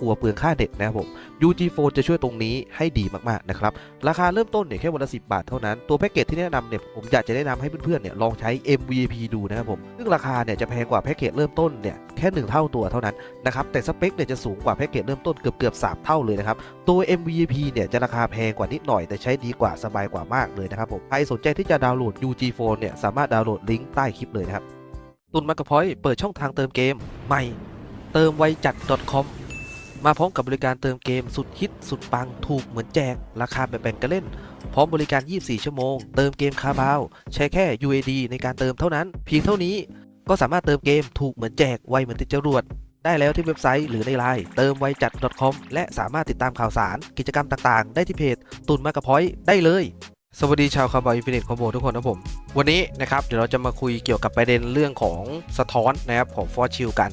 กลัวเปลืองค่าเน็ตนะครับผม UG Phone จะช่วยตรงนี้ให้ดีมากๆนะครับ ราคาเริ่มต้นเนี่ยแค่วันละ10 บาทเท่านั้น ตัวแพ็กเกจที่แนะนำเนี่ยผมอยากจะแนะนำให้เพื่อนๆเนี่ยลองใช้ MVP ดูนะครับผม ซึ่งราคาเนี่ยจะแพงกว่าแพ็กเกจเริ่มต้นเนี่ยแค่ 1 เท่าตัวเท่านั้นนะครับ แต่สเปคเนี่ยจะสูงกว่าแพ็กเกจเริ่มต้นเกือบเกือบๆ3เท่าเลยนะครับ ตัว MVP เนี่ยจะราคาแพงกว่านิดหน่อย แต่ใช้ดีกว่าสบายกว่ามากเลยนะครับผมใครสนใจที่จะดาวน์โหลด UG Phone เนี่ยสามารถดาวน์โหลดลิงก์ใต้คลิปเลยนะครับตุนมากระพอยเปิดช่องทางเติมเกมใหม่เติมไวจัด .com มาพร้อมกับบริการเติมเกมสุดฮิตสุดปังถูกเหมือนแจก ราคาแบบแบ่งกันเล่น พร้อมบริการ 24 ชั่วโมง เติมเกมคาบาว ใช้แค่ UAD ในการเติมเท่านั้น เพียงเท่านี้ก็สามารถเติมเกมถูกเหมือนแจกไวเหมือนติดจรวด ได้แล้วที่เว็บไซต์หรือในไลน์เติมไวจัด .com และสามารถติดตามข่าวสาร กิจกรรมต่างๆ ได้ที่เพจตุนมากระพอยได้เลย สวัสดีชาวคาร์บอยอินฟินิตคอมโบทุกคนนะผม วันนี้นะครับเดี๋ยวเราจะมาคุยเกี่ยวกับประเด็นเรื่องของสะท้อนนะครับของฟอร์ชิลกัน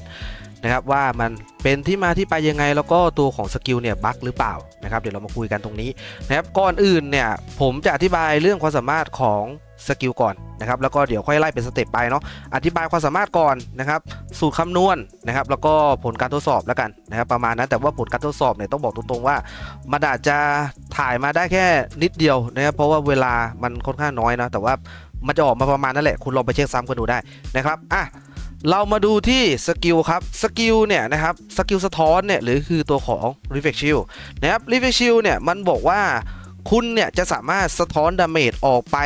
นะครับว่ามันเป็นที่มาที่ไปยังไงแล้วก็ตัวของสกิลเนี่ยบั๊กหรือเปล่านะครับเดี๋ยวเรามาคุยกันตรงนี้นะครับก่อนอื่นเนี่ยผมจะอธิบายเรื่องความสามารถของสกิลก่อนนะครับแล้วก็เดี๋ยวค่อยไล่เป็นสเต็ปไปเนาะอธิบายความสามารถก่อนนะครับสูตรคำนวณนะครับแล้วก็ผลการทดสอบแล้วกันนะครับประมาณนั้นแต่ว่าผลการทดสอบเนี่ยต้องบอกตรงๆว่ามันอาจจะถ่ายมาได้แค่นิดเดียวนะครับเพราะว่าเวลามันค่อนข้างน้อยนะแต่ว่ามันจะออกมาประมาณนั่นแหละคุณลองไปเช็คซ้ำกันดูได้นะครับอะ เรามาดูที่สกิลครับ สกิลเนี่ยนะครับสกิลสะท้อนเนี่ยหรือคือตัวของ Reflect Shield นะครับ Reflect Shield เนี่ยมันบอกว่าคุณเนี่ยจะสามารถสะท้อนดาเมจออกไป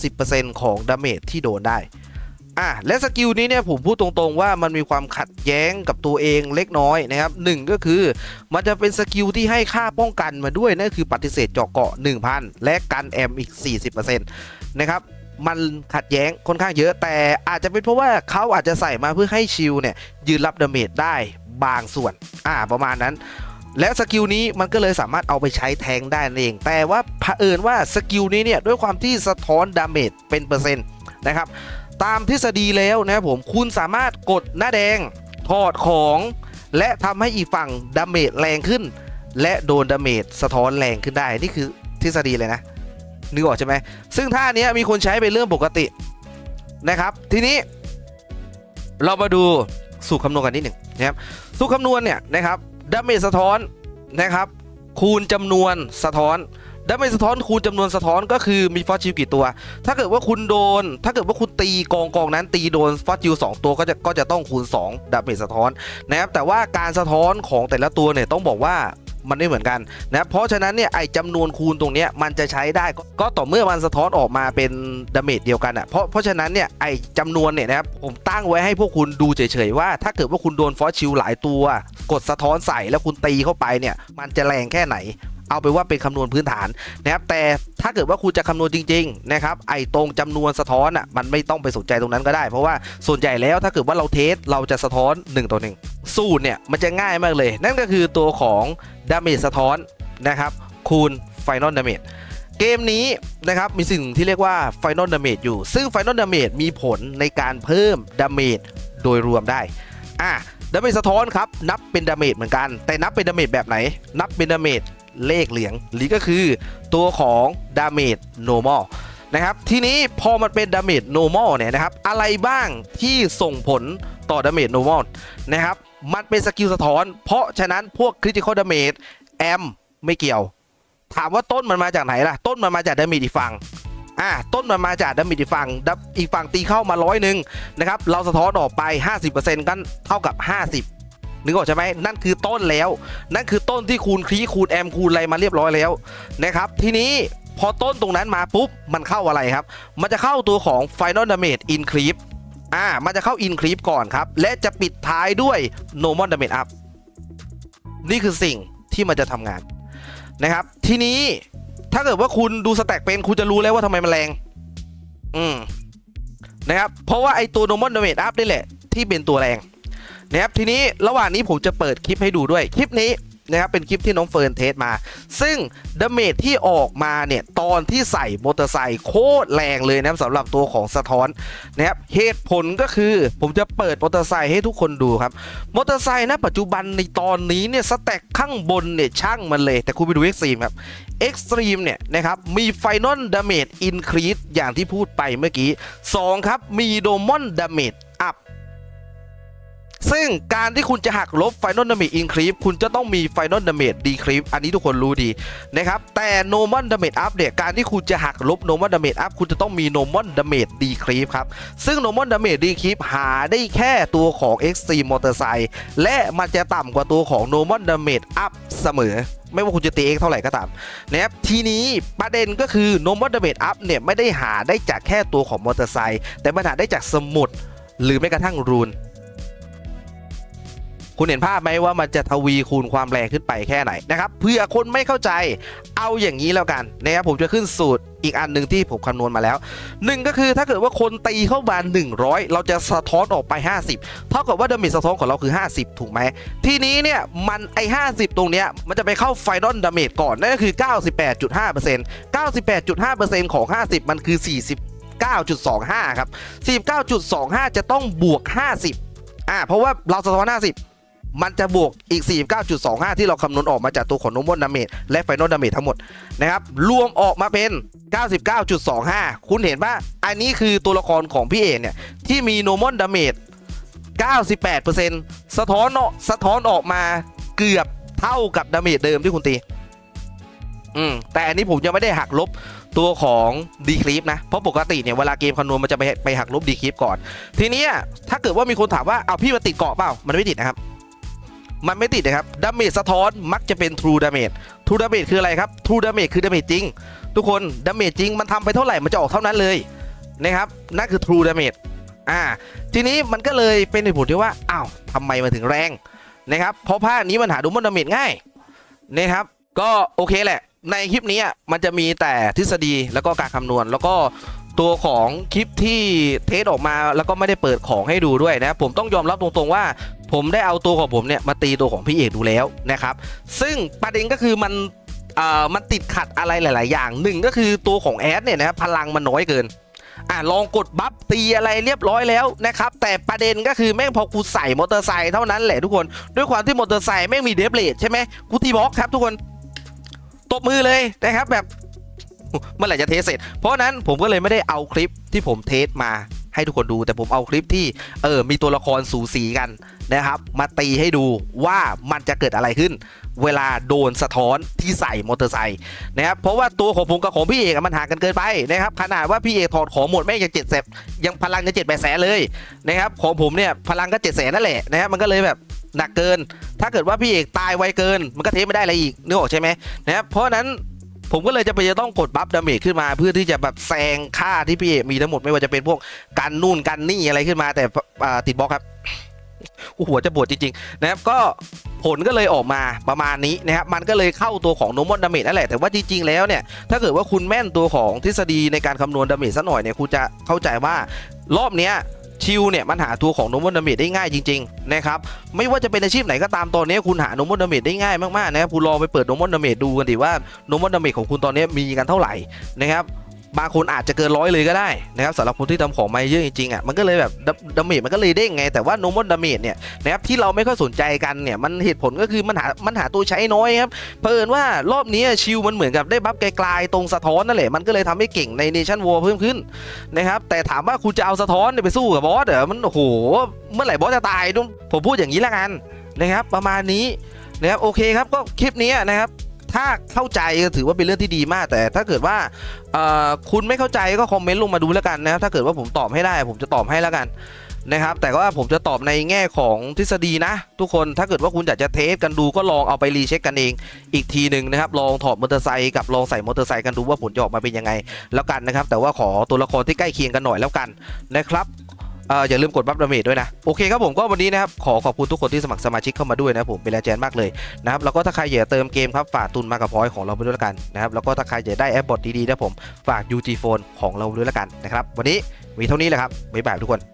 50%ของดาเมจที่โดนได้อะและสกิลนี้เนี่ยผมพูดตรงๆว่ามันมีความขัดแย้งกับตัวเองเล็กน้อยนะครับหนึ่งก็คือ มันจะเป็นสกิลที่ให้ค่าป้องกันมาด้วยนั่นคือปฏิเสธเจาะเกาะ 1,000 และกันแอมอีก 40%นะครับ มันขัดแย้งค่อนข้างเยอะ แต่อาจจะเป็นเพราะว่าเขาอาจจะใส่มาเพื่อให้ชิลเนี่ยยืนรับดาเมจได้บางส่วน อ่าประมาณนั้น และสกิลนี้มันก็เลยสามารถเอาไปใช้แทงได้นั่นเอง แต่ว่าเผอิญว่าสกิลนี้เนี่ยด้วยความที่สะท้อนดาเมจเป็นเปอร์เซ็นต์นะครับ ตามทฤษฎีแล้วนะผมคุณสามารถกดหน้าแดงถอดของและทำให้อีกฝั่งดาเมจแรงขึ้น และโดนดาเมจสะท้อนแรงขึ้นได้ นี่คือทฤษฎีเลยนะ นึกออกใช่ไหมซึ่งท่าเนี้ยมีคนใช้เป็นเรื่องปกตินะครับ ทีนี้ เรามาดูสูตรคำนวณกันนิดหนึ่งนะครับสูตรคำนวณเนี่ยนะครับดาเมจสะท้อนนะครับ คูณจำนวนสะท้อนดาเมจสะท้อนคูณจำนวนสะท้อนก็คือมีฟอสชิลกี่ตัว ถ้าเกิดว่าคุณโดน ถ้าเกิดว่าคุณตีกองกองนั้นตีโดนฟอสจิลสองตัวก็จะก็จะต้องคูณ2ดาเมจสะท้อนนะครับแต่ว่าการสะท้อนของแต่ละตัวเนี่ยต้องบอกว่า มันไม่เหมือนกันนะเพราะฉะนั้นเนี่ยไอจำนวนคูณตรงเนี้ยมันจะใช้ได้ก็ก็ต่อเมื่อมันสะท้อนออกมาเป็นดาเมจเดียวกันอะเพราะเพราะฉะนั้นเนี่ยไอจำนวนเนี่ยนะครับผมตั้งไว้ให้พวกคุณดูเฉยๆว่า ถ้าเกิดว่าคุณโดนฟอสชิลหลายตัว กดสะท้อนใส่แล้วคุณตีเข้าไปเนี่ยมันจะแรงแค่ไหน เอาไปว่าเป็นคำนวณพื้นฐานนะครับแต่ถ้าเกิดว่าคุณจะคำนวณจริงๆนะครับไอ้ตรงจำนวนสะท้อนอะมันไม่ต้องไปสนใจตรงนั้นก็ได้ เพราะว่าส่วนใหญ่แล้วถ้าเกิดว่าเราเทสเราจะสะท้อน 1 ต่อ 1 สูตรเนี่ยมันจะง่ายมากเลย นั่นก็คือตัวของดาเมจสะท้อนนะครับคูณ Final Damage เกมนี้นะครับมีสิ่งที่เรียกว่า Final Damage อยู่ ซึ่ง Final Damage มีผลในการเพิ่มดาเมจโดยรวมได้ อะดาเมจสะท้อนครับ นับเป็นดาเมจเหมือนกัน แต่นับเป็นดาเมจแบบไหน นับเป็นดาเมจ เลขเหลียงหรือก็คือตัวของ damage normal นะครับทีนี้พอมันเป็น damage normal เนี่ยนะครับอะไรบ้างที่ส่งผลต่อ damage normal นะครับมันเป็นสกิลสะท้อน เพราะฉะนั้นพวก critical damage แอมไม่เกี่ยว ถามว่าต้นมันมาจากไหนล่ะ ต้นมันมาจาก damage อีกฝั่งอ่าต้นมันมาจาก damage อีกฝั่งอีกฝั่งตีเข้ามาร้อยหนึ่งนะครับเราสะท้อนออกไป 50%กันเท่ากับ 50 นึกออกใช่ไหมนั่นคือต้นแล้ว นั่นคือต้นที่คูณคลีคูณแอมคูณอะไรมาเรียบร้อยแล้วนะครับ ทีนี้พอต้นตรงนั้นมาปุ๊บ มันเข้าอะไรครับ มันจะเข้าตัวของ Final Damage Increase อ่า มันจะเข้า Increase ก่อนครับ และจะปิดท้ายด้วย Normal Damage Up นี่คือสิ่งที่มันจะทำงานนะครับ ทีนี้ถ้าเกิดว่าคุณดูสแต็กเป็นคุณจะรู้แล้วว่าทำไมมันแรง อืมนะครับ เพราะว่าไอตัว Normal Damage Up นี่แหละ ที่เป็นตัวแรง นะครับทีนี้ระหว่างนี้ผมจะเปิดคลิปให้ดูด้วยคลิปนี้นะครับเป็นคลิปที่น้องเฟิร์นเทสมา ซึ่งดาเมจที่ออกมาเนี่ย ตอนที่ใส่มอเตอร์ไซค์โคตรแรงเลยนะครับสำหรับตัวของสะท้อนนะครับเหตุผลก็คือผมจะเปิดมอเตอร์ไซค์ให้ทุกคนดูครับมอเตอร์ไซค์ณปัจจุบันในตอนนี้เนี่ยสแต็กข้างบนเนี่ยช่างมันเลย แต่คุณไปดูเอ็กซ์ตรีมครับเอ็กซ์ตรีมเนี่ยนะครับมีไฟนอลดาเมจอินครีสอย่างที่พูดไปเมื่อกี้ 2 ครับมีโดมอนดาเมจอัพ ซึ่งการที่คุณจะหักลบ Final Damage Increase คุณจะต้องมี Final Damage Decrease อันนี้ทุกคนรู้ดีนะครับ แต่ Normal Damage Up เนี่ย การที่คุณจะหักลบ Normal Damage Up คุณจะต้องมี Normal Damage Decrease ครับ ซึ่ง Normal Damage Decrease หาได้แค่ตัวของ Extreme Motorcycle และมันจะต่ำกว่าตัวของ Normal Damage Up เสมอไม่ว่าคุณจะตีเองเท่าไหร่ก็ตามนะครับทีนี้ประเด็นก็คือ Normal Damage Up เนี่ย ไม่ได้หาได้จากแค่ตัวของมอเตอร์ไซค์แต่มันหาได้จากสมุดหรือแม้กระทั่งรูน คุณเห็นภาพไหมว่ามันจะทวีคูณความแรงขึ้นไปแค่ไหนนะครับเพื่อคนไม่เข้าใจเอาอย่างนี้แล้วกันนะครับผมจะขึ้นสูตรอีกอันหนึ่งที่ผมคำนวณมาแล้วหนึ่งก็คือถ้าเกิดว่าคนตีเข้ามา 100 เราจะสะท้อนออกไป 50 เท่ากับว่าดาเมจสะท้อนของเราคือ 50 ถูกไหม ทีนี้เนี่ยมันไอ50 ตรงเนี้ยมันจะไปเข้าไฟนอลดาเมจก่อน นั่นก็คือ 98.5% 98.5%ของ 50 มันคือ 49.25 ครับ 49.25 จะต้องบวก 50 อ่าเพราะว่าเราสะท้อน 50 มันจะบวกอีก 49.25 ที่เราคำนวณออกมาจากตัวของโนมอนดาเมจและไฟนอลดาเมจทั้งหมดนะครับรวมออกมาเป็น 99.25 คุณเห็นป่ะอันนี้คือตัวละครของพี่เอกเนี่ยที่มีโนมอนดาเมจ98%สะท้อนสะท้อนออกมาเกือบเท่ากับดาเมจเดิมที่คุณตีอืมแต่อันนี้ผมยังไม่ได้หักลบตัวของดีคลิปนะ เพราะปกติเนี่ยเวลาเกมคำนวณมันจะไปไปหักลบดีคลิปก่อน ทีนี้ถ้าเกิดว่ามีคนถามว่าเอาพี่มาติดเกาะเปล่า มันไม่ติดนะครับ มันไม่ติดนะครับดาเมจสะท้อนมักจะเป็น True Damage True Damage คืออะไรครับ True Damage คือ Damage จริง ทุกคน Damage จริงมันทำไปเท่าไหร่มันจะออกเท่านั้นเลยนะครับนั่นคือ True Damage อ่าทีนี้มันก็เลยเป็นเหตุผลที่ว่าอ้าวทำไมมันถึงแรงนะครับเพราะภานี้มันหาดูมอนดาเมจง่ายนะครับก็โอเคแหละ ในคลิปนี้อะมันจะมีแต่ทฤษฎีแล้วก็การคำนวณ แล้วก็ตัวของคลิปที่เทสออกมาแล้วก็ไม่ได้เปิดของให้ดูด้วยนะ ผมต้องยอมรับตรงๆว่า ผมได้เอาตัวของผมเนี่ยมาตีตัวของพี่เอกดูแล้วนะครับ ซึ่งประเด็นก็คือมันเอ่อมันติดขัดอะไรหลาย ๆ อย่างหนึ่งก็คือตัวของแอดเนี่ยนะครับพลังมันน้อยเกินอะลองกดบัฟตีอะไรเรียบร้อยแล้วนะครับ แต่ประเด็นก็คือแม่งพอกูใส่มอเตอร์ไซค์เท่านั้นแหละทุกคนด้วยความที่มอเตอร์ไซค์แม่งมีเดฟเลทใช่ไหมกูตีบล็อกครับทุกคนตบมือเลยนะครับแบบเมื่อไหร่จะเทสเสร็จ เพราะนั้นผมก็เลยไม่ได้เอาคลิปที่ผมเทสมา ให้ทุกคนดู แต่ผมเอาคลิปที่เออมีตัวละครสูสีกันนะครับ มาตีให้ดูว่ามันจะเกิดอะไรขึ้น เวลาโดนสะท้อนที่ใส่มอเตอร์ไซค์นะครับเพราะว่าตัวของผมกับของพี่เอกมันห่างกันเกินไปนะครับขนาดว่าพี่เอกถอดของหมดแม่งยังเจ็ดแสนยังพลังจะเจ็ดแปดแสนเลยนะครับของผมเนี่ยพลังก็เจ็ดแสนนั่นแหละนะครับมันก็เลยแบบหนักเกิน ถ้าเกิดว่าพี่เอกตายไวเกิน มันก็เทไม่ได้อะไรอีกนึกออกใช่ไหมนะครับเพราะนั้น ผมก็เลยจะไปจะต้องกดบัฟดาเมจขึ้นมาเพื่อที่จะแบบแซงค่าที่พี่เอกมีทั้งหมดไม่ว่าจะเป็นพวกกันนู่นกันนี่อะไรขึ้นมาแต่ติดบล็อกครับหัวจะปวดจริงๆนะครับก็ผลก็เลยออกมาประมาณนี้นะครับมันก็เลยเข้าตัวของโนมอนดาเมจนั่นแหละแต่ว่าจริงๆแล้วเนี่ยถ้าเกิดว่าคุณแม่นตัวของทฤษฎีในการคำนวณดาเมจสักหน่อยเนี่ยคุณจะเข้าใจว่ารอบเนี้ย ชิวเนี่ยมันหาตัวของโนมอนดาเมจได้ง่ายจริงๆนะครับไม่ว่าจะเป็นอาชีพไหนก็ตามตอนนี้คุณหาโนมอนดาเมจได้ง่ายมากๆนะครับคุณลองไปเปิดโนมอนดาเมจดูกันดิว่าโนมอนดาเมจของคุณตอนนี้มีกันเท่าไหร่นะครับ บางคนอาจจะเกินร้อยเลยก็ได้นะครับสำหรับคนที่ทำของมาเยอะจริงๆอะมันก็เลยแบบดาเมจมันก็เลยเด้งไงแต่ว่าโนมอนดาเมจเนี่ยนะครับที่เราไม่ค่อยสนใจกันเนี่ยมันเหตุผลก็คือมันหามันหาตัวใช้น้อยครับเพิ่นว่ารอบนี้ชิวมันเหมือนกับได้บัฟไกลๆตรงสะท้อนนั่นแหละมันก็เลยทำให้เก่งในเนชั่นวอร์เพิ่มขึ้นนะครับแต่ถามว่าคุณจะเอาสะท้อนไปสู้กับบอสเหรอมันโอ้โหเมื่อไหร่บอสจะตายดมผมพูดอย่างนี้ละกันนะครับประมาณนี้นะครับโอเคครับก็คลิปนี้นะครับ ถ้าเข้าใจก็ถือว่าเป็นเรื่องที่ดีมาก แต่ถ้าเกิดว่าคุณไม่เข้าใจก็คอมเมนต์ลงมาดูแล้วกันนะครับถ้าเกิดว่าผมตอบให้ได้ผมจะตอบให้แล้วกันนะครับแต่ว่าผมจะตอบในแง่ของทฤษฎีนะ ทุกคนถ้าเกิดว่าคุณอยากจะเทสกันดูก็ลองเอาไปรีเช็คกันเอง อีกทีหนึ่งนะครับ ลองถอดมอเตอร์ไซค์กับลองใส่มอเตอร์ไซค์กันดูว่าผลจะออกมาเป็นยังไงแล้วกันนะครับ แต่ว่าขอตัวละครที่ใกล้เคียงกันหน่อยแล้วกันนะครับ อ่ออย่าลืมกดบัฟดาเมจด้วยนะ โอเคครับผมก็วันนี้นะครับ ขอขอบคุณทุกคนที่สมัครสมาชิกเข้ามาด้วยนะผมเป็นแรงใจมากเลยนะครับ แล้วก็ถ้าใครอยากเติมเกมครับฝากตุนมากับพอยของเราไปด้วยละกันนะครับ แล้วก็ถ้าใครอยากได้แอปบอทดีๆนะผมฝาก UG Phone ของเราด้วยละกันนะครับ วันนี้มีเท่านี้แหละครับบ๊ายบายทุกคน